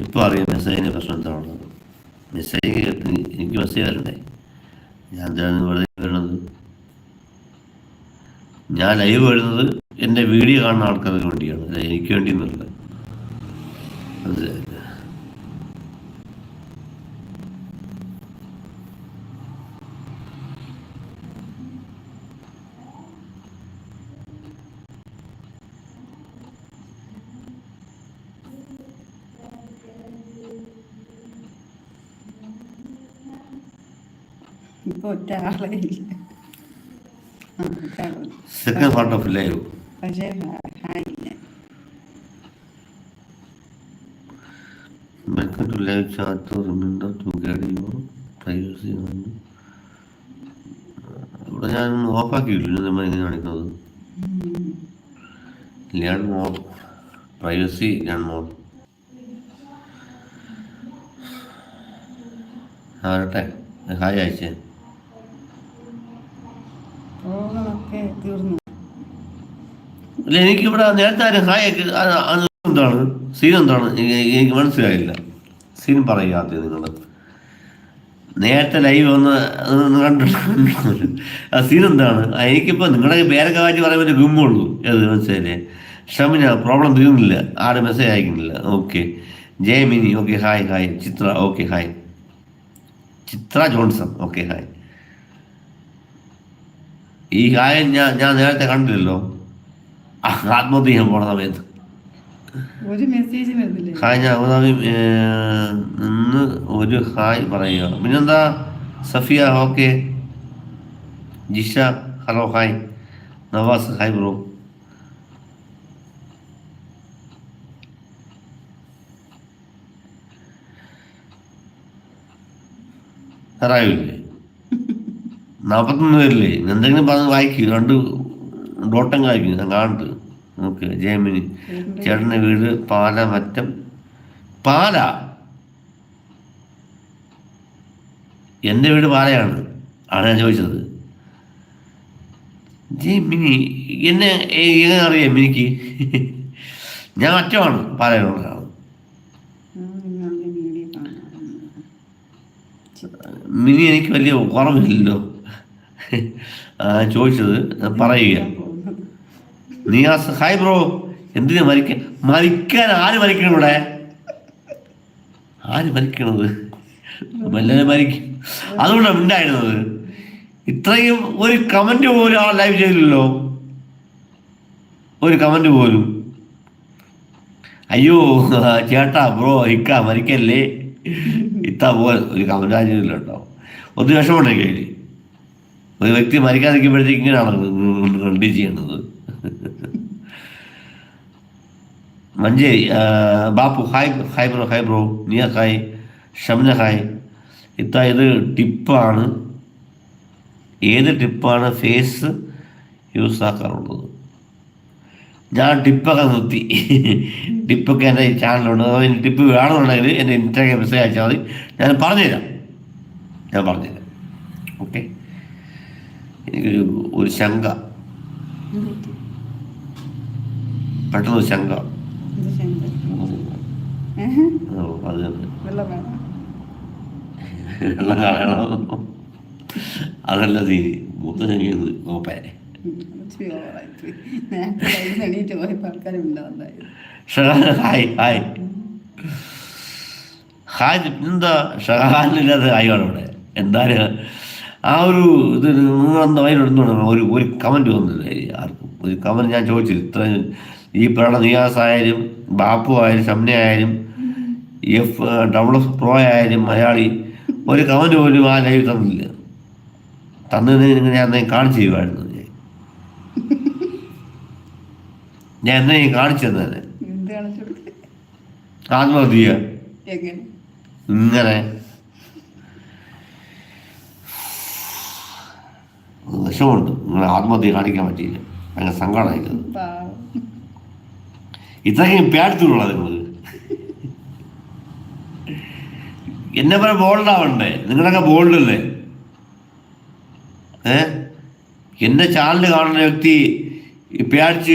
ഇപ്പോൾ അറിയാം മെസ്സേജിന്റെ പ്രശ്നം എന്താണുള്ളത് മെസ്സേജ് എനിക്ക് മെസ്സേജ് വരണ്ടേ? ഞാൻ എന്താണ് വെറുതെ വരുന്നത്? ഞാൻ ലൈവ് വരുന്നത് എന്റെ വീഡിയോ കാണുന്ന ആൾക്കാർക്ക് വേണ്ടിയാണ്. എനിക്ക് എന്നുള്ളത് മനസ്സിലായില്ല ഇപ്പൊ ഒറ്റ ആളെ ഇല്ല. സെക്കൻഡ് പാർട്ട് ഓഫ് ലൈവ് പക്ഷേ ഹായ് ഇല്ല. Welcome to live chat reminder to guide your privacy ഇവിടെ ഞാൻ ഓഫാക്കിയില്ല നമ്മൾ എങ്ങനെ കാണിക്കുന്നത് learn more privacy learn more ആകട്ടെ ഹായ് അയച്ചേ അല്ല എനിക്കിവിടെ നേരത്തെ ആരും ഹായ് അത് അത് എന്താണ്? സീൻ എന്താണ്? എനിക്ക് മനസ്സിലായില്ല. സീൻ പറയുക ആദ്യം നിങ്ങൾ നേരത്തെ ലൈവ് ഒന്ന് കണ്ടിട്ടുണ്ട് ആ സീൻ എന്താണ്? എനിക്കിപ്പോൾ നിങ്ങളുടെ പേരൊക്കെ മാറ്റി പറയുമ്പോൾ ഒരു ഗുമ്മുള്ളൂ ഏത് മനസ്സിലായില്ലേ? ഷമിന പ്രോബ്ലം തീർന്നില്ല. ആരും message അയക്കുന്നില്ല. Okay Jayamini okay hi hi Chitra okay hi Chitra Johnson okay hi ഈ ഹായ് ഞാൻ ഞാൻ നേരത്തെ കണ്ടില്ലല്ലോ. ആ, ആത്മഹത്യ ചെയ്യാൻ പോണ സമയത്ത്. ഒരു മെസ്സേജ് ഹായ് ഞാൻ അബുദാബി നിന്ന് ഒരു ഹായ് പറയുക. പിന്നെന്താ? Safiya okay. Jisha hello hi. Navas hi bro. അറിയില്ലേ? നാൽപ്പത്തൊന്ന് പേരില്ലേ? എന്തെങ്കിലും പറഞ്ഞ് വായിക്കും. രണ്ട് ഡോട്ടം കായ്ക്കും. ഞാൻ കാണട്ട് ഓക്കെ ജയമിനി ചേട്ടന്റെ വീട്. പാല മറ്റം പാല. എന്റെ വീട് പാലയാണ്. ആണ് ഞാൻ ചോദിച്ചത്. ജയമിനി എന്നെ എ- എങ്ങനെ അറിയാം മിനിക്ക്? ഞാൻ അറ്റമാണ് നിങ്ങളുടെ മിനി എനിക്ക് വലിയ കുറവില്ലല്ലോ ആ, ചോദിച്ചത് പറയുക നിയാസ് ഹായ് ബ്രോ എന്തിനാ മരിക്ക മരിക്കാൻ ആര് മരിക്കണം ഇവിടെ ആര് മരിക്കണത് മല്ലനെ മരിക്കും അതുകൊണ്ടാണ് ഉണ്ടായിരുന്നത് ഇത്രയും ഒരു കമന്റ് പോലും ആ ലൈവ് ചെയ്തില്ലല്ലോ ഒരു കമന്റ് പോലും അയ്യോ ചേട്ടാ ബ്രോ ഇക്ക മരിക്കല്ലേ ഇത്ത പോലെ ഒരു കമന്റ് ആയിരുന്നില്ല കേട്ടോ ഒന്ന് വിഷമമുണ്ടേ ഒരു വ്യക്തി മരിക്കാതിരിക്കുമ്പോഴത്തേക്ക് ഇങ്ങനെയാണ് കണ്ടി ചെയ്യേണ്ടത് Manjeri Bapu Bapu hi hi bro hi bro Niya hi Shamna hi ഇത്ത ഇത് ടിപ്പാണ്. ഏത് ടിപ്പാണ് ഫേസ് യൂസ് ആക്കാറുള്ളത്? ഞാൻ ടിപ്പൊക്കെ നിർത്തി. ടിപ്പൊക്കെ എന്റെ ചാനലുണ്ട് അതോ എനിക്ക് ടിപ്പ് വേണമെന്നുണ്ടെങ്കിൽ എന്റെ ഇൻസ്റ്റാഗ്രാം മെസ്സേജ് അയച്ചാൽ മതി. ഞാൻ പറഞ്ഞുതരാം. ഞാൻ പറഞ്ഞുതരാം. ഓക്കെ? എനിക്കൊരു ഒരു ശങ്ക. പെട്ടെന്ന് ശങ്ക. വെള്ളം അതല്ല തീരി മൂത്ത നോപ്പേ. Hi hi. ഹായ് എന്താ ഷഹാനില്ലാതെ ഹായ് ഇവിടെ എന്തായാലും ആ ഒരു ഇത് നിങ്ങൾ എന്താ അതിനോട് ഒരു ഒരു കമന്റ് വന്നില്ല ആർക്കും? ഒരു കമന്റ് ഞാൻ ചോദിച്ചു. ഇത്ര ഈ പറയുന്ന നിയാസ് ആയാലും ബാപ്പു ആയാലും ഷംന ആയാലും എഫ് ഡബിൾ എഫ് പ്രോ ആയാലും മലയാളി ഒരു കമന്റ് പോലും ആ ലൈവ് തന്നില്ല. തന്നിരുന്നെങ്കിൽ ഞാൻ എന്തെങ്കിലും കാണിച്ചു ചെയ്യുമായിരുന്നു ഞാൻ ഞാൻ എന്തെങ്കിലും കാണിച്ചു തന്നെ? ആത്മഹത്യ. ഇങ്ങനെ. വിഷമുണ്ട് നിങ്ങളെ ആത്മഹത്യ കാണിക്കാൻ പറ്റിയില്ല. ഭയങ്കര സങ്കടമായിരിക്കുന്നത് പാവം. ഇത്രയും പേടത്തിലുള്ള നിങ്ങൾ എന്നെ പോലെ ബോൾഡാവണ്ടേ നിങ്ങളൊക്കെ ബോൾഡല്ലേ ഏ? എന്റെ ചാനൽ കാണുന്ന വ്യക്തി പേടിച്ച്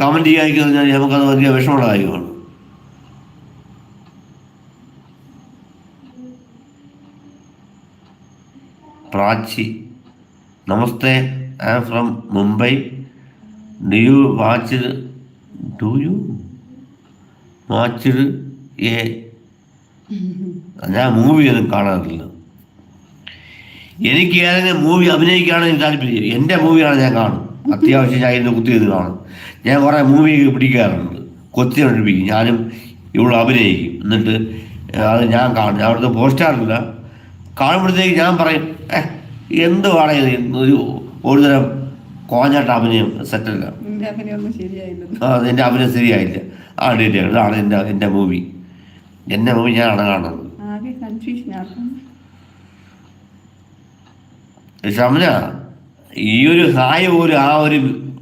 കമന്റ് ചെയ്യാതിരിക്കുന്നത് ഞാൻ നമുക്കത് വലിയ വിഷമമുള്ള കാര്യമാണ് Prachi namaste I am from Mumbai do you watch do you watch a ഞാൻ മൂവി ഒന്നും കാണാറില്ല. എനിക്ക് ഏതെങ്കിലും മൂവി അഭിനയിക്കുകയാണെങ്കിൽ താല്പര്യം എന്റെ മൂവിയാണ് ഞാൻ കാണും. അത്യാവശ്യം ഞാൻ ഇന്ന് കുത്തി ചെയ്ത് കാണും. ഞാൻ കുറേ മൂവി പിടിക്കാറുണ്ട്. കൊത്തി ഒഴിപ്പിക്കും ഞാനും ഇവിടെ അഭിനയിക്കും. എന്നിട്ട് അത് ഞാൻ കാണും. ഞാൻ അവിടുത്തെ പോസ്റ്റാറില്ല കാണുമ്പോഴത്തേക്ക് ഞാൻ പറയും ഏഹ് എന്ത് ഇത്? ഒരു ഒരുതരം കോഞ്ഞാട്ട അഭിനയം സെറ്റല്ല ആ എന്റെ അഭിനയം ശരിയായില്ല. ആ ഡേറ്റ് ഇതാണ് എന്റെ എന്റെ മൂവി എന്റെ മൂവി ഞാനാണ് കാണുന്നത്. ശമന ഈ ഒരു ഹായ് പോലും ആ ഒരു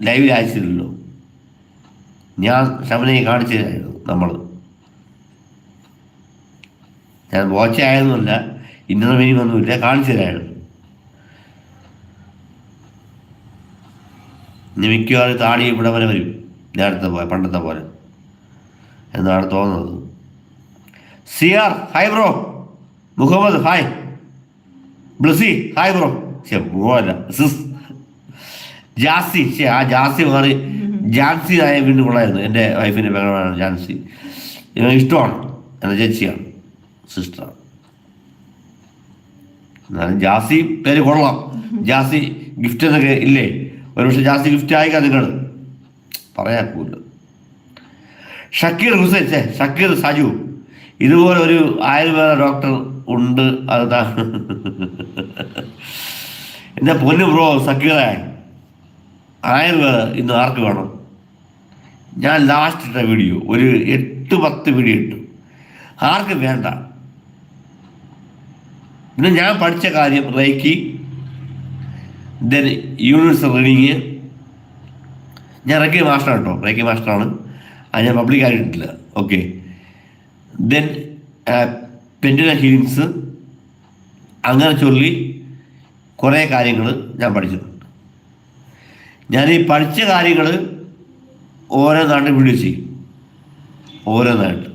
ലൈവിൽ അയച്ചില്ലല്ലോ. ഞാൻ ശമനയെ കാണിച്ചതായിരുന്നു നമ്മൾ ഞാൻ വാച്ച് ആയതൊന്നുമില്ല ഇന്നത്തെ മീനിങ് ഒന്നുമില്ല കാണിച്ചതായിരുന്നു ഇനി മിക്കവാറും താടി ഇവിടെ വരെ വരും നേരത്തെ പോലെ പണ്ടത്തെ പോലെ. എന്നാണ് തോന്നുന്നത്. C R hi bro Muhammad hi Blessy hi bro ശേ ജാസി ശേ ആ ജാസി മാറി ജാൻസി ആയ വീണ്ടും കൊള്ളായിരുന്നു. എന്റെ വൈഫിന്റെ പെങ്ങളാണ് ജാൻസി. ഇഷ്ടമാണ്. എന്റെ ചേച്ചിയാണ്. സിസ്റ്ററാണ് എന്നാലും ജാസി പേര് കൊള്ളാം. ജാസി ഗിഫ്റ്റ് എന്നൊക്കെ ഇല്ലേ? ഒരു പക്ഷേ ജാസി ഗിഫ്റ്റ് ആയിക്കാം നിങ്ങൾ പറയാക്കൂല ഷക്കീർ ഹുസൈൻ ഷക്കീർ സജു. ഇതുപോലെ ഒരു ആയുർവേദ ഡോക്ടർ ഉണ്ട് അതാ എന്റെ പൊന്നു ബ്രോ സക്കീറെ ആയുർവേദ ഇന്ന് ആർക്ക് വേണം? ഞാൻ ലാസ്റ്റ് ഇട്ട വീഡിയോ ഒരു എട്ട് പത്ത് വീഡിയോ ഇട്ടു. ആർക്ക് വേണ്ട? ഇന്ന് ഞാൻ പഠിച്ച കാര്യം റൈക്കി ദെൻ യൂണിവേഴ്സൽ റീഡിങ് ഞാൻ റേക്കി മാസ്റ്റർ കേട്ടോ റേക്കി മാസ്റ്ററാണ്. അത് ഞാൻ പബ്ലിക് ആയിട്ടില്ല ഓക്കെ ദെൻ പെൻഡുല ഹീലിങ്സ് അങ്ങനെ ചൊല്ലി കുറേ കാര്യങ്ങൾ ഞാൻ പഠിച്ചിട്ടുണ്ട്. ഞാൻ ഈ പഠിച്ച കാര്യങ്ങൾ ഓരോന്നായിട്ട് വീഡിയോ ചെയ്യും. ഓരോന്നായിട്ട്.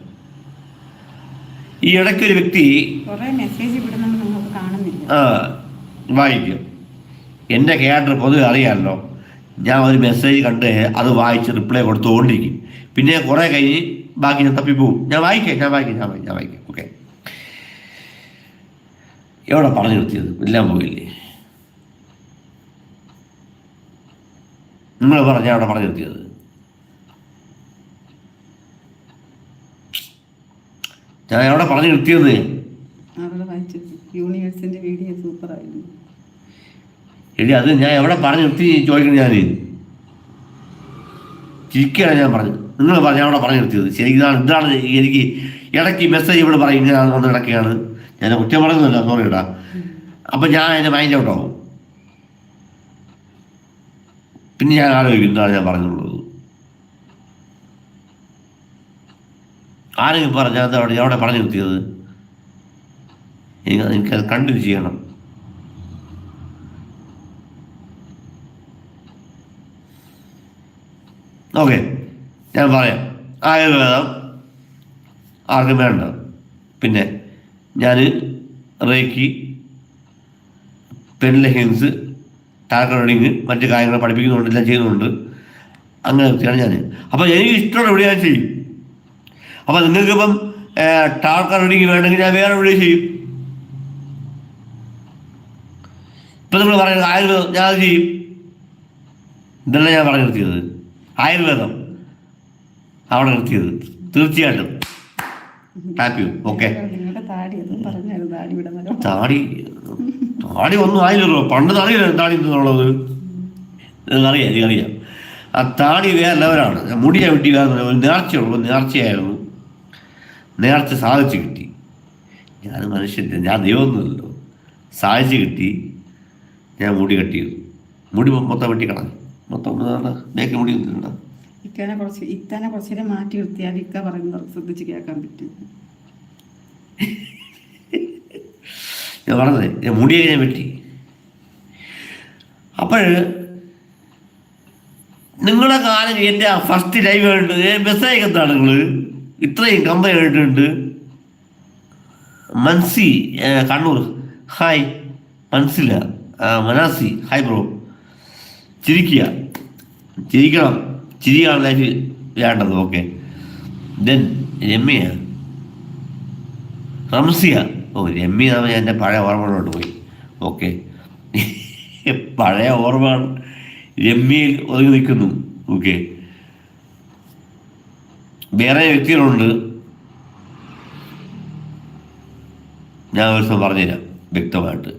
ഈ ഇടയ്ക്ക് ഒരു വ്യക്തി ആ, വായിക്കും. എന്റെ ക്യാരക്ടർ പൊതുവെ അറിയാമല്ലോ. ഞാൻ ഒരു മെസ്സേജ് കണ്ട് അത് വായിച്ച് റിപ്ലൈ കൊടുത്തുകൊണ്ടിരിക്കും. പിന്നെ കുറേ കഴിഞ്ഞ് ബാക്കി ഞാൻ തപ്പിപ്പോവും ഞാൻ വായിക്കാം ഞാൻ വായിക്കാം ഞാൻ വായിക്കാം ഞാൻ വായിക്കാം. ഓക്കെ എവിടെ പറഞ്ഞു നിർത്തിയത്? എല്ലാം പോയില്ലേ? നിങ്ങൾ പറഞ്ഞ അവിടെ പറഞ്ഞു നിർത്തിയത്? ഞാൻ എവിടെ പറഞ്ഞു നിർത്തിയത്? യൂണിവേഴ്സിന്റെ വീഡിയോ സൂപ്പർ ആയിരുന്നു എടി അത് ഞാൻ എവിടെ പറഞ്ഞു നിർത്തി ചോദിക്കണം ഞാൻ ചിരിക്കുകയാണ് ഞാൻ പറഞ്ഞു നിങ്ങൾ പറഞ്ഞ അവിടെ പറഞ്ഞു നിർത്തിയത്. ശരിക്കും ഇതാണ് ഇതാണ് എനിക്ക് ഇടയ്ക്ക് മെസ്സേജ് ഇവിടെ പറയും ഇങ്ങനെ വന്ന് ഇടയ്ക്കാണ് ഞാൻ കുറ്റം പറയുന്നില്ല സോറി ഇടാ അപ്പം ഞാൻ എന്റെ മൈൻഡ് ഔട്ട് ആവും. പിന്നെ ഞാൻ ആലോചിക്കും എന്താണ് ഞാൻ പറഞ്ഞുള്ളത് ആരെങ്കിലും പറഞ്ഞാൽ അത് അവിടെ പറഞ്ഞു നിർത്തിയത്? എനിക്ക് എനിക്കത് കണ്ടിന്യൂ ചെയ്യണം. ഓക്കെ ഞാൻ പറയാം. ആയുർവേദം ആർക്കും വേണ്ട പിന്നെ ഞാൻ റേക്കി പെൻലഹിൻസ് ടാർഗറ്റ് റീഡിങ് മറ്റു കാര്യങ്ങൾ പഠിപ്പിക്കുന്നുണ്ട് എല്ലാം ചെയ്യുന്നുണ്ട്. അങ്ങനെ വ്യക്തിയാണ് ഞാൻ അപ്പോൾ എനിക്ക് ഇഷ്ടമുള്ള വീഡിയോ ഞാൻ ചെയ്യും. അപ്പോൾ നിങ്ങൾക്കിപ്പം ടാർഗറ്റ് റീഡിങ് വേണമെങ്കിൽ ഞാൻ വേറെ വീഡിയോ ചെയ്യും. ഇപ്പം നിങ്ങൾ പറയുന്നത് ആയുർവേദം ഞാൻ ചെയ്യും. ഇതെല്ലാം ഞാൻ പറഞ്ഞു നിർത്തിയത്. ആയുർവേദം. അവിടെ നിർത്തിയത്. തീർച്ചയായിട്ടും. ഹാപ്പി ഓക്കെ നിങ്ങളുടെ താടി താടി ഒന്നും ആയില്ലല്ലോ. പണ്ട് അറിയില്ല താടി എന്നുള്ളത് അറിയാം എനിക്കറിയാം. ആ താടി വേറെ ലെവലാണ് മുടിയെ വെട്ടി വേറെ ഒരു നേർച്ചയുള്ളൂ. നേർച്ചയായിരുന്നു. നേർച്ച സാധിച്ചു കിട്ടി. ഞാൻ മനുഷ്യന്റെ ഞാൻ ദൈവമൊന്നുമല്ലോ സാധിച്ചു കിട്ടി. ഞാൻ മുടി കെട്ടിയത്. മുടി മൊത്തം വെട്ടി കളഞ്ഞു ഇക്കനെ കുറച്ച് ഇത്തനെ മാറ്റി നിർത്തിയാൽ ഇക്ക പറയുന്നത് ശ്രദ്ധിച്ച് കേൾക്കാൻ പറ്റും. ഞാൻ പറഞ്ഞത് ഞാൻ മുടിയൊക്കെ ഞാൻ വെട്ടി. അപ്പോൾ നിങ്ങളുടെ കാലം എന്റെ ഫസ്റ്റ് ലൈവ് കണ്ട് മെസ്സേജ് എന്താണ് നിങ്ങൾ ഇത്രയും കമ്പനി കേട്ടിട്ടുണ്ട് Mansi Kannur. Hi Mansila Manasi. Hi bro ചിരിക്കുക. ചിരിക്കണം. ചിരിയാണ് ലൈഫിൽ വേണ്ടത്. Okay then Ramya. റംസിയ ഓ രമ്യ നമ്മൾ എന്റെ പഴയ ഓർമ്മകളോട്ട് പോയി. ഓക്കെ പഴയ ഓർമ്മകൾ രമ്യയിൽ ഒതുങ്ങി നിൽക്കുന്നു. ഓക്കെ വേറെ വ്യക്തികളുണ്ട്. ഞാൻ ഒരു ദിവസം പറഞ്ഞുതരാം വ്യക്തമായിട്ട്.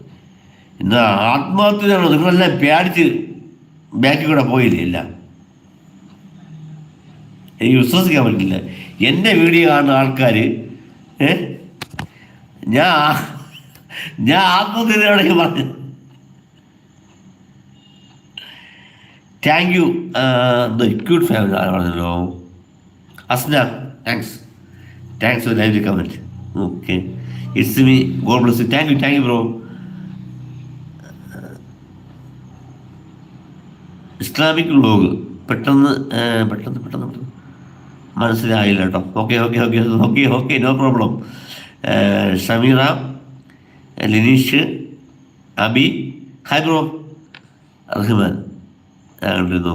എന്നാൽ ആത്മഹത്യ നിങ്ങളെല്ലാം പേടിച്ച് ബാക്കിൽ കൂടെ പോയില്ലേ ഇല്ല എനിക്ക് വിശ്വസിക്കാൻ പറ്റില്ല. എന്റെ വീഡിയോ കാണുന്ന ആൾക്കാർ ഞാൻ ഞാൻ ആത്മഹത്യയാണെങ്കിൽ പറഞ്ഞു. Thank you the cute family പറഞ്ഞല്ലോ. Asna thanks thanks for live comment okay it's me God bless thank you thank you bro Islamic log പെട്ടെന്ന് പെട്ടെന്ന് പെട്ടെന്ന് പെട്ടെന്ന്. മനസ്സിലായില്ല കേട്ടോ. Okay okay okay okay okay no problem. Shameera Lineesh Abi hi bro. Rahman.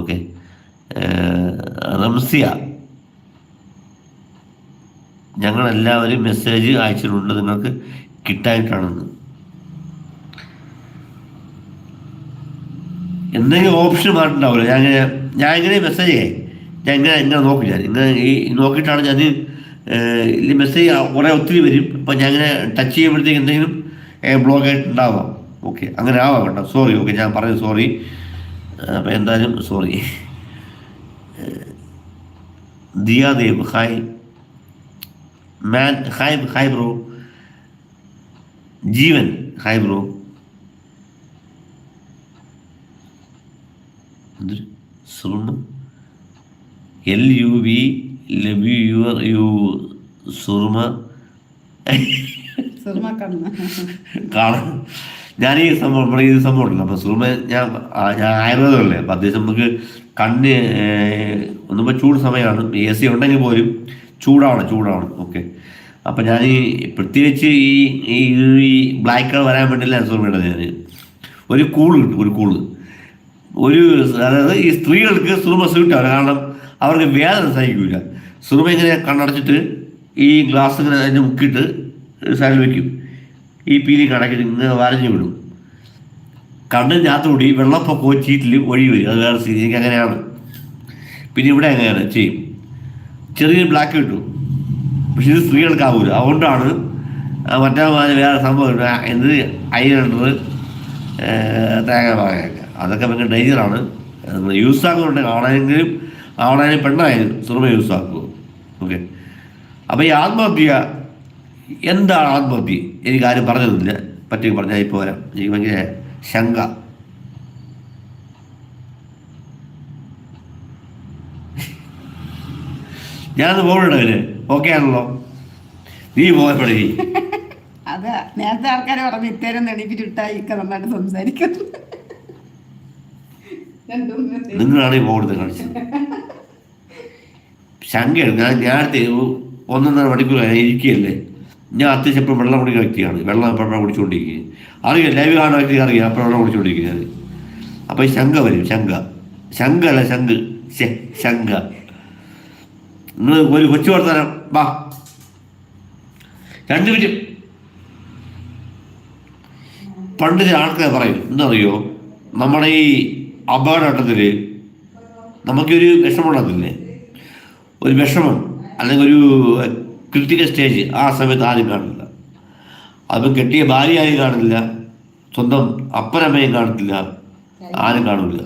Okay Ramsiya. ഞങ്ങളെല്ലാവരും message അയച്ചിട്ടുണ്ട്. നിങ്ങൾക്ക് കിട്ടായിട്ടാണെന്ന് എന്തെങ്കിലും ഓപ്ഷൻ മാറ്റുണ്ടാവില്ല ഞാൻ ഇങ്ങനെ ഞാൻ ഇങ്ങനെ മെസ്സേജ് ഞാൻ ഇങ്ങനെ ഇങ്ങനെ നോക്കും ഞാൻ. ഇങ്ങനെ ഈ നോക്കിയിട്ടാണ് ഞാൻ ഈ മെസ്സേജ് കുറേ ഒത്തിരി വരും. അപ്പം ഞാൻ ഇങ്ങനെ ടച്ച് ചെയ്യുമ്പോഴത്തേക്ക് എന്തെങ്കിലും ബ്ലോക്ക് ആയിട്ടുണ്ടാവാം ഓക്കെ അങ്ങനെ ആവാം കേട്ടോ. സോറി ഓക്കെ ഞാൻ പറഞ്ഞു സോറി അപ്പം എന്തായാലും sorry Diyadev hi man hi hi bro Jeevan. Hi bro എന്തൊരു Suruma L U V love you your you Suruma. കാണാം. ഞാൻ ഈ സംഭവം നമ്മുടെ ഈ സംഭവം ഉണ്ടല്ലോ. അപ്പം സുറുമ ഞാൻ ഞാൻ ആയുർവേദമല്ലേ അപ്പം അത്യാവശ്യം നമുക്ക് കണ്ണ് ഒന്നുമ്പോൾ ചൂട് സമയമാണ്. എ സി ഉണ്ടെങ്കിൽ പോലും ചൂടാണ് ചൂടാണ് ഓക്കെ. അപ്പം ഞാൻ ഈ പ്രത്യേകിച്ച് ഈ ഈ ഈ ബ്ലാക്ക് കളർ വരാൻ വേണ്ടിയില്ല സുറുമയുടെ ഞാൻ ഒരു കൂൾ കിട്ടും ഒരു കൂൾ ഒരു അതായത് ഈ സ്ത്രീകൾക്ക് സുറുമ സ്യൂട്ടാണ് കാരണം അവർക്ക് വേദന സഹിക്കില്ല സുറുമ ഇങ്ങനെ കണ്ണടച്ചിട്ട് ഈ ഗ്ലാസ് ഇങ്ങനെ അതിന്റെ മുക്കിയിട്ട് സൈഡിൽ വയ്ക്കും ഈ പീലി കണക്കിന് ഇങ്ങനെ വരഞ്ഞു വിടും. കണ്ണിനകത്തുകൂടി വെള്ളപ്പൊക്കവും ചീറ്റിൽ ഒഴി വരും. അത് വേറെ സ്ഥിതി എനിക്ക് അങ്ങനെയാണ്. പിന്നെ ഇവിടെ അങ്ങനെയാണ്. ചെയ്യും ചെറിയൊരു ബ്ലാക്ക് കിട്ടും. പക്ഷെ ഇത് സ്ത്രീകൾക്കാവൂല. അതുകൊണ്ടാണ് മറ്റേ വേറെ സംഭവം എന്ത് ഐലൻഡർ തേങ്ങ പാകയൊക്കെ അതൊക്കെ ഭയങ്കര ഡേഞ്ചറാണ്. നമ്മൾ യൂസ് ആക്കുന്നുണ്ട് ആണായെങ്കിലും ആണായാലും പെണ്ണായാലും സുറമ യൂസ് ആക്കുക ഓക്കെ. അപ്പോൾ ഈ ആത്മഹത്യ എന്താണ് ആത്മഹത്യ? എനിക്ക് ആരും പറഞ്ഞു തന്നില്ല പറ്റി പറഞ്ഞാൽ ഇപ്പോൾ വരാം. എനിക്ക് ഭയങ്കര ശങ്ക. ഞാനത് പോകണ്ട അവർ ഓക്കെ ആണല്ലോ? നീ പോയപ്പോഴേ അതാ നേരത്തെ ആൾക്കാർ പറഞ്ഞ് ഇത്തേരം നെണിപ്പിച്ചിട്ടായി ഇക്ക നന്നായിട്ട് സംസാരിക്കുന്നു. നിങ്ങളാണ് ഈ ബോർഡ് കാണിച്ചത്. ശങ്കയാണ് ഞാൻ നേരത്തെ ഒന്നൊന്നര മണിക്കൂർ ഇരിക്കുകയല്ലേ? ഞാൻ അത്യാവശ്യം വെള്ളം കുടിക്കുന്ന വ്യക്തിയാണ് വെള്ളം എപ്പോഴാണ് കുടിച്ചുകൊണ്ടിരിക്കുക അറിയാം? ലൈവ് കാണുന്ന വ്യക്തി അറിയാം? അപ്പോൾ വെള്ളം കുടിച്ചുകൊണ്ടിരിക്കുന്നത് അപ്പോൾ ശങ്ക വരും ശങ്ക. ശങ്ക അല്ല ശങ്ക്. ശങ്ക. നിങ്ങൾ ഒരു കൊച്ചു വർത്തനം. വാ. രണ്ട് മിനിറ്റ്. പണ്ട് ആൾക്കാർ പറയും എന്തറിയോ നമ്മുടെ ഈ അപകടഘട്ടത്തിൽ നമുക്കൊരു വിഷമമുള്ളതില്ലേ? ഒരു വിഷമം അല്ലെങ്കിൽ ഒരു ക്രിട്ടിക്കൽ സ്റ്റേജ് ആ സമയത്ത് ആരും കാണില്ല അപ്പം കെട്ടിയ ഭാര്യ ആരും കാണില്ല സ്വന്തം അപ്പനമ്മയും കാണത്തില്ല ആരും കാണില്ല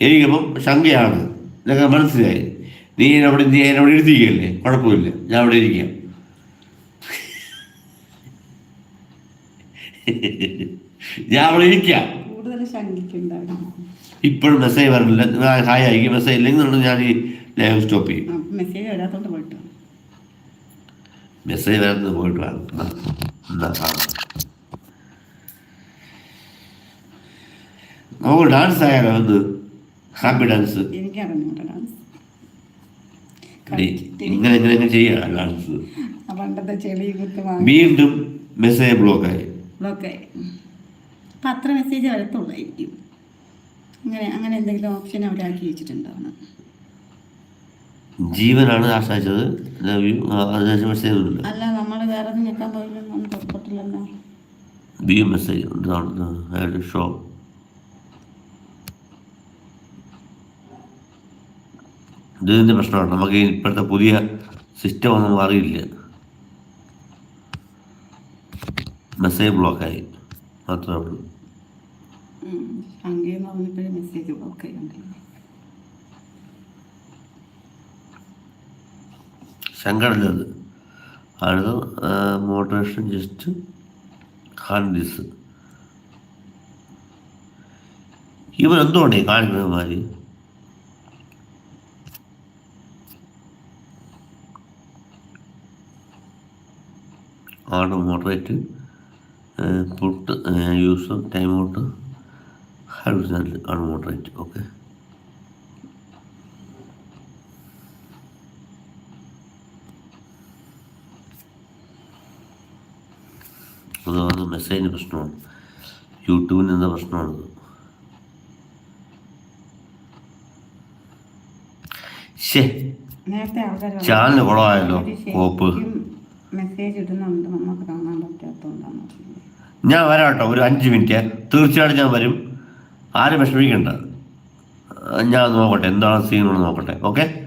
എനിക്കപ്പം ശങ്കയാണ് ഞങ്ങൾ മനസ്സിലായി. നീ അവിടെ നീ എന്നോട് ഇരുത്തിക്കല്ലേ കുഴപ്പമില്ല ഞാൻ അവിടെ ഇരിക്കാം. ഞാൻ അവിടെ ഇരിക്കാം. ഇപ്പോഴും മെസ്സേജ് വരണില്ല. നിങ്ങൾ ഹായ് ആയി മെസ്സേജ് ഇല്ലെങ്കിൽ ഞാൻ ഈ ലൈവ് സ്റ്റോപ്പ് ചെയ്യും. മെസ്സേജ് പോയിട്ട് വരുന്നത് പോയിട്ട് വേണം നമുക്ക് ഡാൻസ് ആയാലോ എന്ത്? ഹാപ്പി ഡാൻസ് ഇങ്ങനെ ഇങ്ങനെ ഇങ്ങനെ ചെയ്യാം ഡാൻസ് വീണ്ടും മെസ്സേജ് ബ്ലോക്കായി ബ്ലോക്കായി അപ്പം അത്ര മെസ്സേജ് വരത്തുള്ളായിരിക്കും അങ്ങനെ അങ്ങനെ എന്തെങ്കിലും ഓപ്ഷൻ അവിടെ ആക്കി വെച്ചിട്ടുണ്ടാവണം. ജീവനാണ് ആശ്രയിച്ചത്. അല്ല നമ്മൾ വേറെ ഞെക്കാൻ പോയില്ലെന്നോ ഒന്നും പുറപ്പെട്ടില്ലല്ലോ. വ്യൂ മെസ്സേജ് ഇതാണ് ഷോ ഇതിന്റെ പ്രശ്നമാണ്. നമുക്ക് ഇപ്പോഴത്തെ പുതിയ സിസ്റ്റം ഒന്നും അറിയില്ല മെസ്സേജ് ബ്ലോക്കായി മാത്രമേ ഉള്ളൂ. സംഗീതം പറഞ്ഞപ്പോഴേ മെസ്സേജ് ബ്ലോക്ക് ചെയ്യുന്നുണ്ടല്ലോ ശങ്കടല്ലത് അടുത്ത മോട്ടിവേഷൻ ജസ്റ്റ് ഹാൻഡിസ് ഇവൻ എന്തുകൊണ്ട് മാതിരി ആണ് moderate put use time out. Hand ആണ് മോഡറേറ്റ് ഓക്കെ അതാണ് മെസ്സേജിന് പ്രശ്നമാണ്. യൂട്യൂബിന് എന്താ ആൾക്കാർ ചാനൽ കുളമായല്ലോ കോപ്പ്. മെസ്സേജ് ഇടുന്നുണ്ട് നമുക്ക് കാണാൻ പറ്റാത്തതുകൊണ്ടാണ്. ഞാൻ വരാം കേട്ടോ ഒരു അഞ്ച് മിനിറ്റ് തീർച്ചയായിട്ടും ഞാൻ വരും. ആരും വിഷമിക്കേണ്ട. ഞാൻ നോക്കട്ടെ. എന്താണ് സീൻ നോക്കട്ടെ. ഓക്കെ